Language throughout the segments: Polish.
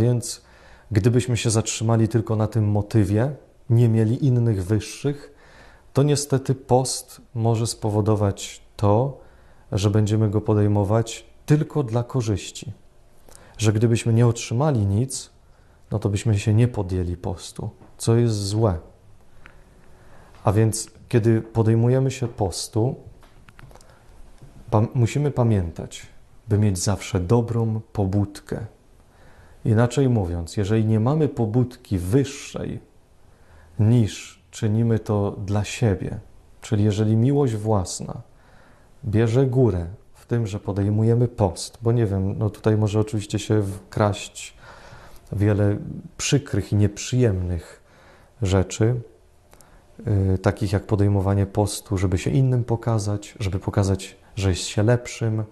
więc gdybyśmy się zatrzymali tylko na tym motywie, nie mieli innych wyższych, to niestety post może spowodować to, że będziemy go podejmować tylko dla korzyści. Że gdybyśmy nie otrzymali nic, no to byśmy się nie podjęli postu, co jest złe. A więc, kiedy podejmujemy się postu, pam- musimy pamiętać, by mieć zawsze dobrą pobudkę. Inaczej mówiąc, jeżeli nie mamy pobudki wyższej niż czynimy to dla siebie, czyli jeżeli miłość własna bierze górę w tym, że podejmujemy post, bo nie wiem, no tutaj może oczywiście się wkraść wiele przykrych i nieprzyjemnych rzeczy, yy, takich jak podejmowanie postu, żeby się innym pokazać, żeby pokazać, że jest się lepszym,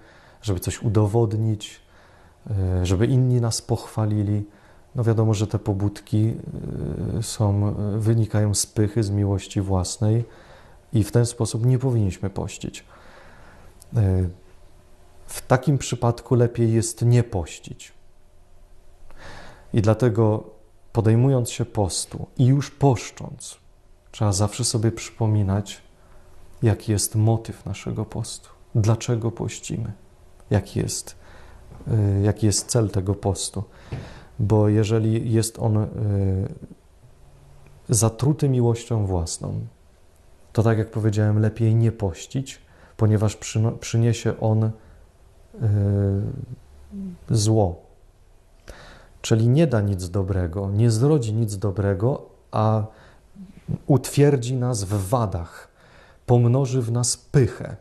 żeby coś udowodnić, żeby inni nas pochwalili. No wiadomo, że te pobudki yy, są, yy, wynikają z pychy, z miłości własnej i w ten sposób nie powinniśmy pościć. W takim przypadku lepiej jest nie pościć. I dlatego podejmując się postu i już poszcząc, trzeba zawsze sobie przypominać, jaki jest motyw naszego postu, dlaczego pościmy, jaki jest, jaki jest cel tego postu. Bo jeżeli jest on y, zatruty miłością własną, to tak jak powiedziałem, lepiej nie pościć, ponieważ przyniesie on y, zło. Czyli nie da nic dobrego, nie zrodzi nic dobrego, a utwierdzi nas w wadach, pomnoży w nas pychę,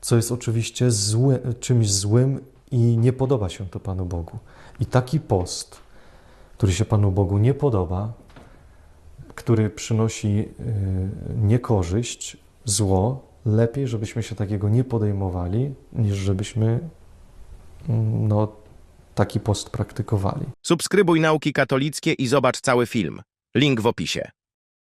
co jest oczywiście zły, czymś złym i nie podoba się to Panu Bogu. I taki post, który się Panu Bogu nie podoba, który przynosi y, niekorzyść, zło, lepiej, żebyśmy się takiego nie podejmowali, niż żebyśmy mm, no, taki post praktykowali. Subskrybuj Nauki Katolickie i zobacz cały film. Link w opisie.